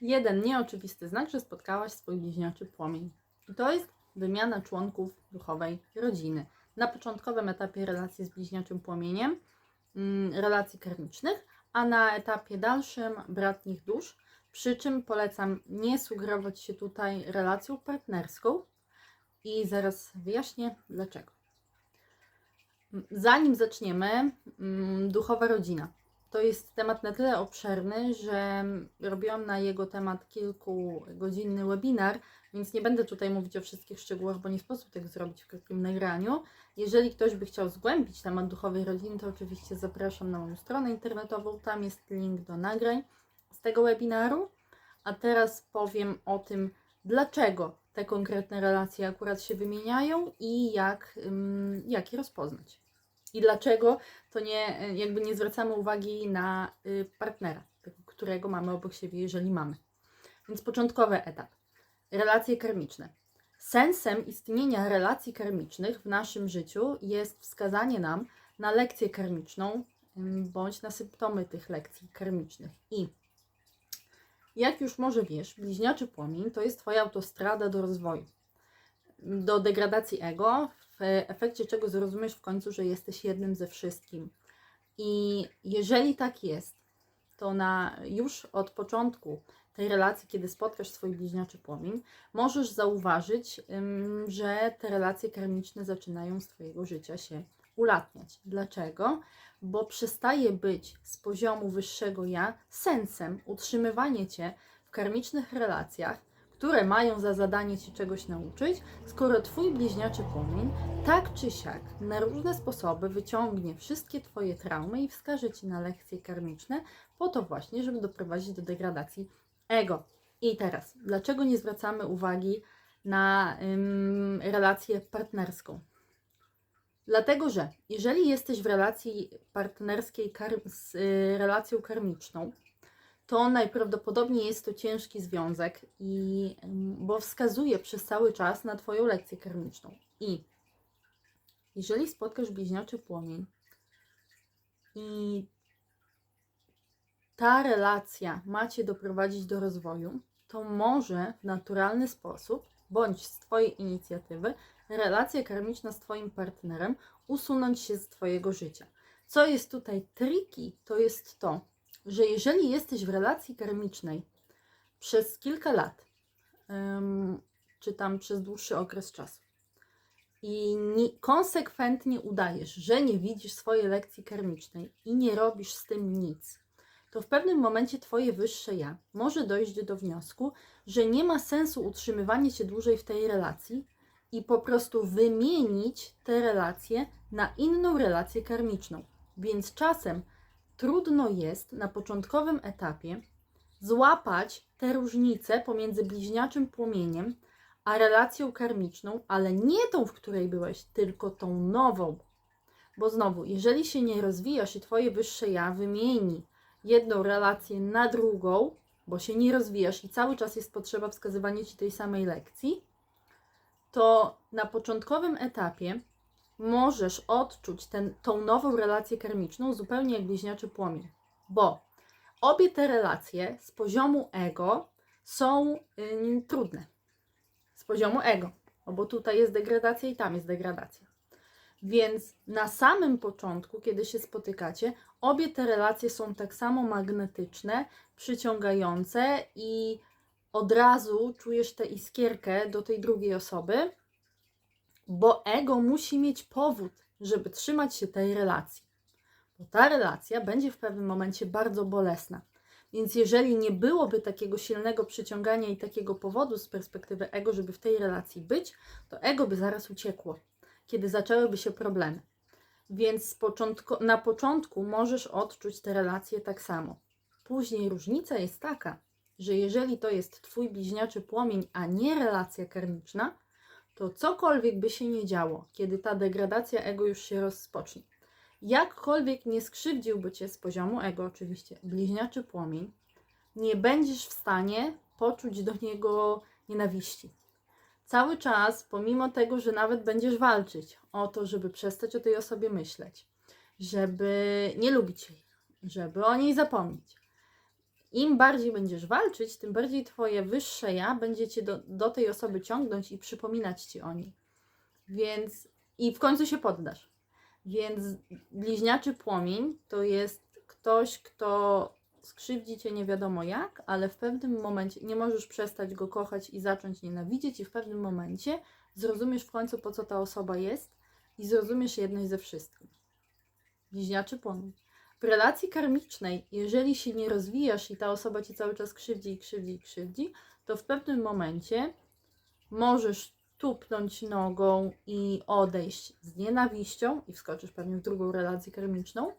jeden nieoczywisty znak, że spotkałaś swój bliźniaczy płomień. I to jest wymiana członków duchowej rodziny. Na początkowym etapie relacji z bliźniaczym płomieniem, mm, relacji karmicznych, a na etapie dalszym bratnich dusz. Przy czym polecam nie sugerować się tutaj relacją partnerską i zaraz wyjaśnię dlaczego. Zanim zaczniemy, mm, duchowa rodzina. To jest temat na tyle obszerny, że robiłam na jego temat kilkugodzinny webinar, więc nie będę tutaj mówić o wszystkich szczegółach, bo nie sposób tego zrobić w krótkim nagraniu. Jeżeli ktoś by chciał zgłębić temat duchowej rodziny, to oczywiście zapraszam na moją stronę internetową. Tam jest link do nagrań z tego webinaru. A teraz powiem o tym, dlaczego te konkretne relacje akurat się wymieniają i jak, jak je rozpoznać. I dlaczego to nie, jakby nie zwracamy uwagi na y, partnera, którego mamy obok siebie, jeżeli mamy. Więc początkowy etap. Relacje karmiczne. Sensem istnienia relacji karmicznych w naszym życiu jest wskazanie nam na lekcję karmiczną bądź na symptomy tych lekcji karmicznych. I jak już może wiesz, bliźniaczy płomień to jest Twoja autostrada do rozwoju, do degradacji ego, w efekcie czego zrozumiesz w końcu, że jesteś jednym ze wszystkim. I jeżeli tak jest, to na, już od początku tej relacji, kiedy spotkasz swój bliźniaczy płomień, możesz zauważyć, że te relacje karmiczne zaczynają z Twojego życia się ulatniać. Dlaczego? Bo przestaje być z poziomu wyższego ja sensem utrzymywanie Cię w karmicznych relacjach, które mają za zadanie Ci czegoś nauczyć, skoro Twój bliźniaczy płomień tak czy siak na różne sposoby wyciągnie wszystkie Twoje traumy i wskaże Ci na lekcje karmiczne, po to właśnie, żeby doprowadzić do degradacji ego. I teraz, dlaczego nie zwracamy uwagi na ym, relację partnerską? Dlatego, że jeżeli jesteś w relacji partnerskiej z y, relacją karmiczną, to najprawdopodobniej jest to ciężki związek, i, bo wskazuje przez cały czas na Twoją lekcję karmiczną. I jeżeli spotkasz bliźniaczy płomień i ta relacja ma Cię doprowadzić do rozwoju, to może w naturalny sposób, bądź z Twojej inicjatywy, relacja karmiczna z Twoim partnerem usunąć się z Twojego życia. Co jest tutaj tricky, to jest to, że jeżeli jesteś w relacji karmicznej przez kilka lat, czy tam przez dłuższy okres czasu, i nie, konsekwentnie udajesz, że nie widzisz swojej lekcji karmicznej i nie robisz z tym nic, to w pewnym momencie Twoje wyższe ja może dojść do wniosku, że nie ma sensu utrzymywanie się dłużej w tej relacji i po prostu wymienić te relacje na inną relację karmiczną. Więc czasem trudno jest na początkowym etapie złapać te różnice pomiędzy bliźniaczym płomieniem a relacją karmiczną, ale nie tą, w której byłeś, tylko tą nową. Bo znowu, jeżeli się nie rozwijasz i Twoje wyższe ja wymieni jedną relację na drugą, bo się nie rozwijasz i cały czas jest potrzeba wskazywania Ci tej samej lekcji, to na początkowym etapie możesz odczuć ten, tą nową relację karmiczną zupełnie jak bliźniaczy płomień, bo obie te relacje z poziomu ego są ym, trudne. Z poziomu ego, no bo tutaj jest degradacja i tam jest degradacja. Więc na samym początku, kiedy się spotykacie, obie te relacje są tak samo magnetyczne, przyciągające i od razu czujesz tę iskierkę do tej drugiej osoby, bo ego musi mieć powód, żeby trzymać się tej relacji. Bo ta relacja będzie w pewnym momencie bardzo bolesna. Więc jeżeli nie byłoby takiego silnego przyciągania i takiego powodu z perspektywy ego, żeby w tej relacji być, to ego by zaraz uciekło, kiedy zaczęłyby się problemy. Więc początku, na początku możesz odczuć te relacje tak samo. Później różnica jest taka, że jeżeli to jest Twój bliźniaczy płomień, a nie relacja karmiczna, to cokolwiek by się nie działo, kiedy ta degradacja ego już się rozpocznie, jakkolwiek nie skrzywdziłby Cię z poziomu ego, oczywiście, bliźniaczy płomień, nie będziesz w stanie poczuć do niego nienawiści. Cały czas, pomimo tego, że nawet będziesz walczyć o to, żeby przestać o tej osobie myśleć, żeby nie lubić jej, żeby o niej zapomnieć, im bardziej będziesz walczyć, tym bardziej twoje wyższe ja będzie cię do, do tej osoby ciągnąć i przypominać ci o niej. Więc i w końcu się poddasz. Więc bliźniaczy płomień to jest ktoś, kto skrzywdzi cię nie wiadomo jak, ale w pewnym momencie nie możesz przestać go kochać i zacząć nienawidzieć, i w pewnym momencie zrozumiesz w końcu, po co ta osoba jest i zrozumiesz jedność ze wszystkim. Bliźniaczy płomień. W relacji karmicznej, jeżeli się nie rozwijasz i ta osoba cię cały czas krzywdzi i krzywdzi i krzywdzi, to w pewnym momencie możesz tupnąć nogą i odejść z nienawiścią i wskoczysz pewnie w drugą relację karmiczną.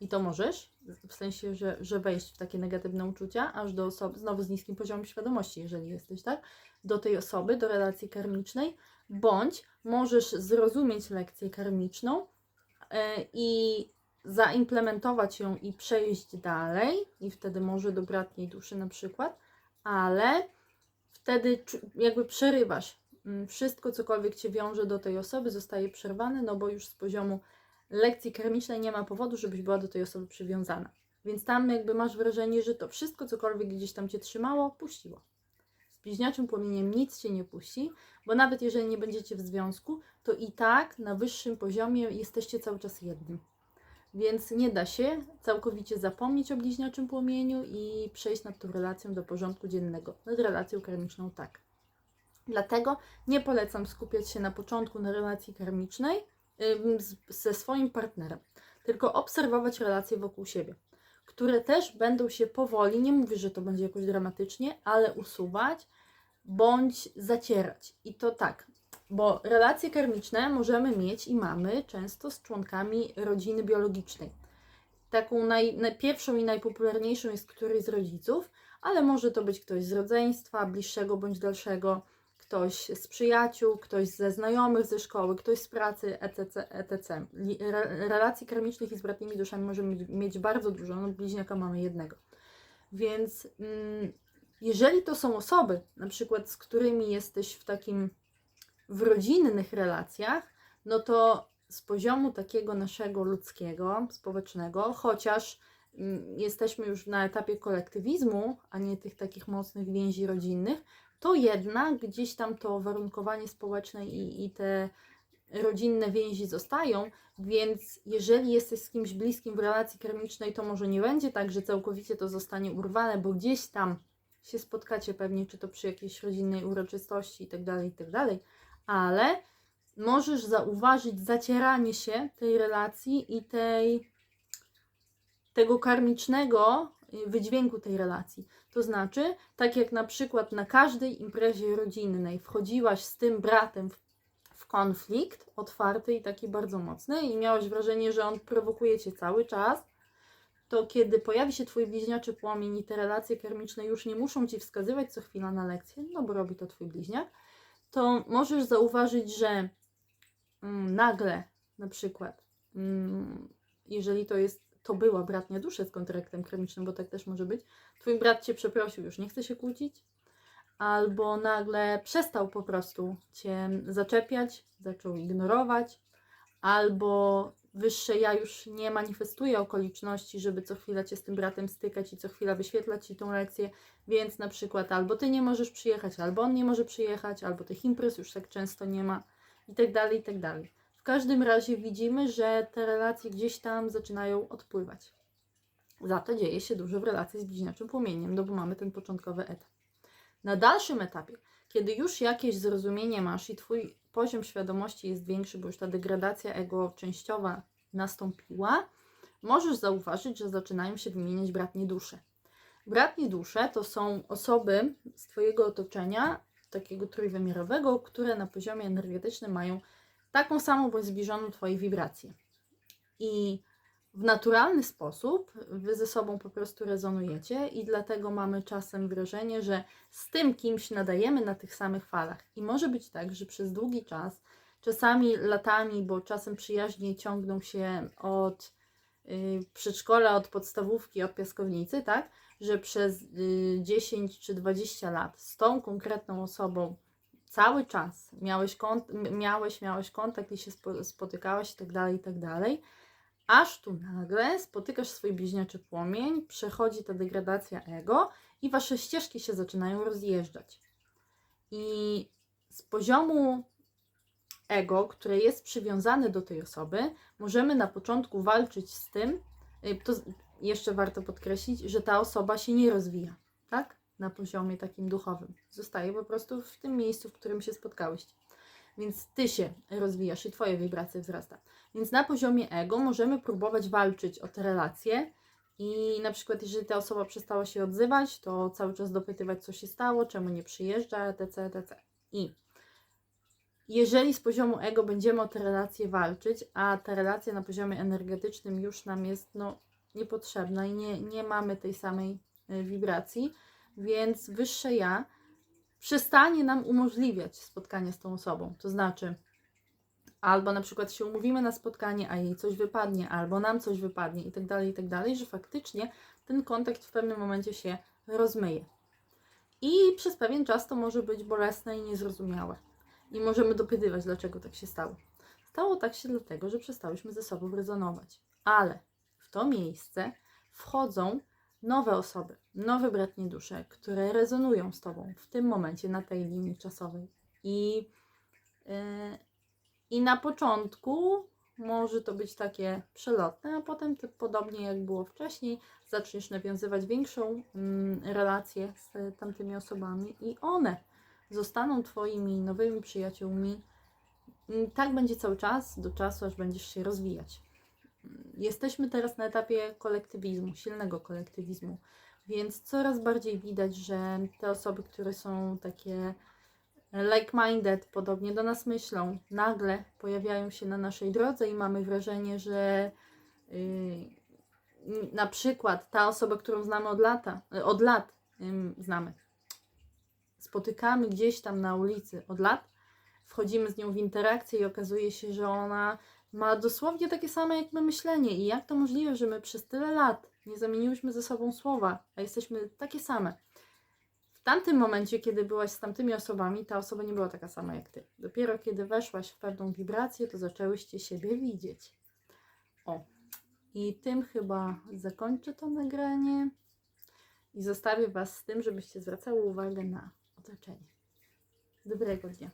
I to możesz, w sensie, że, że wejść w takie negatywne uczucia, aż do osoby, znowu z niskim poziomem świadomości, jeżeli jesteś, tak? Do tej osoby, do relacji karmicznej, bądź możesz zrozumieć lekcję karmiczną e, i zaimplementować ją i przejść dalej, i wtedy może do bratniej duszy na przykład, ale wtedy jakby przerywasz. Mm, Wszystko, cokolwiek cię wiąże do tej osoby, zostaje przerwane, no bo już z poziomu lekcji karmicznej nie ma powodu, żebyś była do tej osoby przywiązana. Więc tam jakby masz wrażenie, że to wszystko, cokolwiek gdzieś tam cię trzymało, puściło. Z bliźniaczym płomieniem nic cię nie puści, bo nawet jeżeli nie będziecie w związku, to i tak na wyższym poziomie jesteście cały czas jednym. Więc nie da się całkowicie zapomnieć o bliźniaczym płomieniu i przejść nad tą relacją do porządku dziennego. Nad relacją karmiczną tak. Dlatego nie polecam skupiać się na początku na relacji karmicznej ze swoim partnerem, tylko obserwować relacje wokół siebie, które też będą się powoli, nie mówię, że to będzie jakoś dramatycznie, ale usuwać bądź zacierać. I to tak, bo relacje karmiczne możemy mieć i mamy często z członkami rodziny biologicznej. Taką naj, pierwszą i najpopularniejszą jest któryś z rodziców, ale może to być ktoś z rodzeństwa, bliższego bądź dalszego, ktoś z przyjaciół, ktoś ze znajomych ze szkoły, ktoś z pracy, etc. etc. Relacji karmicznych i z bratnimi duszami możemy mieć bardzo dużo, no bliźniaka mamy jednego. Więc mm, jeżeli to są osoby, na przykład z którymi jesteś w takim w rodzinnych relacjach, no to z poziomu takiego naszego ludzkiego, społecznego, chociaż mm, jesteśmy już na etapie kolektywizmu, a nie tych takich mocnych więzi rodzinnych, to jednak gdzieś tam to warunkowanie społeczne i, i te rodzinne więzi zostają, więc jeżeli jesteś z kimś bliskim w relacji karmicznej, to może nie będzie tak, że całkowicie to zostanie urwane, bo gdzieś tam się spotkacie pewnie, czy to przy jakiejś rodzinnej uroczystości itd., itd., ale możesz zauważyć zacieranie się tej relacji i tej, tego karmicznego y, wydźwięku tej relacji. To znaczy, tak jak na przykład na każdej imprezie rodzinnej wchodziłaś z tym bratem w, w konflikt otwarty i taki bardzo mocny i miałaś wrażenie, że on prowokuje cię cały czas, to kiedy pojawi się twój bliźniaczy płomień i te relacje karmiczne już nie muszą ci wskazywać co chwila na lekcję, no bo robi to twój bliźniak, to możesz zauważyć, że mm, nagle na przykład, mm, jeżeli to jest, to była bratnia dusza z kontraktem karmicznym, bo tak też może być, twój brat cię przeprosił, już nie chce się kłócić, albo nagle przestał po prostu cię zaczepiać, zaczął ignorować, albo wyższe ja już nie manifestuje okoliczności, żeby co chwilę cię z tym bratem stykać i co chwila wyświetlać ci tą lekcję, więc na przykład albo ty nie możesz przyjechać, albo on nie może przyjechać, albo tych imprez już tak często nie ma i tak dalej, i tak dalej. W każdym razie widzimy, że te relacje gdzieś tam zaczynają odpływać. Za to dzieje się dużo w relacji z bliźniaczym płomieniem, no bo mamy ten początkowy etap. Na dalszym etapie, kiedy już jakieś zrozumienie masz i twój poziom świadomości jest większy, bo już ta degradacja ego częściowa nastąpiła, możesz zauważyć, że zaczynają się wymieniać bratnie dusze. Bratnie dusze to są osoby z Twojego otoczenia, takiego trójwymiarowego, które na poziomie energetycznym mają taką samą bądź zbliżoną Twojej wibrację. I w naturalny sposób Wy ze sobą po prostu rezonujecie i dlatego mamy czasem wrażenie, że z tym kimś nadajemy na tych samych falach. I może być tak, że przez długi czas, czasami latami, bo czasem przyjaźnie ciągną się od y, przedszkola, od podstawówki, od piaskownicy, tak? Że przez y, 10 czy 20 lat z tą konkretną osobą cały czas miałeś, kont- miałeś, miałeś kontakt i się spo- spotykałeś i tak dalej, i tak dalej. Aż tu nagle spotykasz swój bliźniaczy płomień, przechodzi ta degradacja ego i wasze ścieżki się zaczynają rozjeżdżać. I z poziomu ego, które jest przywiązane do tej osoby, możemy na początku walczyć z tym, y, to jeszcze warto podkreślić, że ta osoba się nie rozwija, tak? Na poziomie takim duchowym. Zostaje po prostu w tym miejscu, w którym się spotkałyście. Więc ty się rozwijasz i twoja wibracja wzrasta. Więc na poziomie ego możemy próbować walczyć o te relacje i na przykład jeżeli ta osoba przestała się odzywać, to cały czas dopytywać co się stało, czemu nie przyjeżdża, etc., etc. I jeżeli z poziomu ego będziemy o te relacje walczyć, a ta relacja na poziomie energetycznym już nam jest no, niepotrzebna i nie, nie mamy tej samej y, wibracji, więc wyższe ja przestanie nam umożliwiać spotkanie z tą osobą. To znaczy, albo na przykład się umówimy na spotkanie, a jej coś wypadnie, albo nam coś wypadnie i tak dalej, i tak dalej, że faktycznie ten kontakt w pewnym momencie się rozmyje. I przez pewien czas to może być bolesne i niezrozumiałe. I możemy dopytywać, dlaczego tak się stało. Stało tak się dlatego, że przestałyśmy ze sobą rezonować. Ale w to miejsce wchodzą nowe osoby, nowe bratnie dusze, które rezonują z Tobą w tym momencie na tej linii czasowej. I, yy, i na początku może to być takie przelotne, a potem ty, podobnie jak było wcześniej, zaczniesz nawiązywać większą mm, relację z tamtymi osobami i one zostaną Twoimi nowymi przyjaciółmi. Mm, Tak będzie cały czas, do czasu, aż będziesz się rozwijać. Mm, Jesteśmy teraz na etapie kolektywizmu, silnego kolektywizmu, więc coraz bardziej widać, że te osoby, które są takie like-minded, podobnie do nas myślą, nagle pojawiają się na naszej drodze i mamy wrażenie, że yy, na przykład ta osoba, którą znamy od lata, od lat, znamy, spotykamy gdzieś tam na ulicy od lat, wchodzimy z nią w interakcję i okazuje się, że ona ma dosłownie takie same jak my myślenie. I jak to możliwe, że my przez tyle lat nie zamieniłyśmy ze sobą słowa, a jesteśmy takie same? Tamtym momencie, kiedy byłaś z tamtymi osobami, ta osoba nie była taka sama jak ty. Dopiero kiedy weszłaś w pewną wibrację, to zaczęłyście siebie widzieć. O, i tym chyba zakończę to nagranie i zostawię Was z tym, żebyście zwracały uwagę na otoczenie. Dobrego dnia.